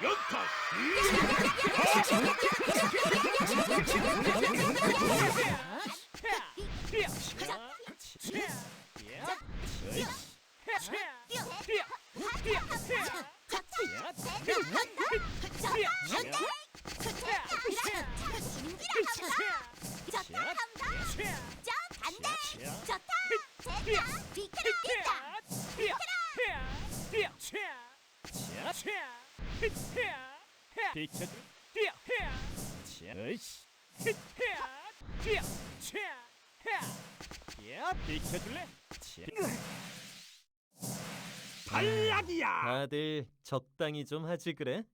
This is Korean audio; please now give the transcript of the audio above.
비켜라 비켜라 비켜라 비켜라 달라디야. 아, 다들 적당히 좀 하지 그래?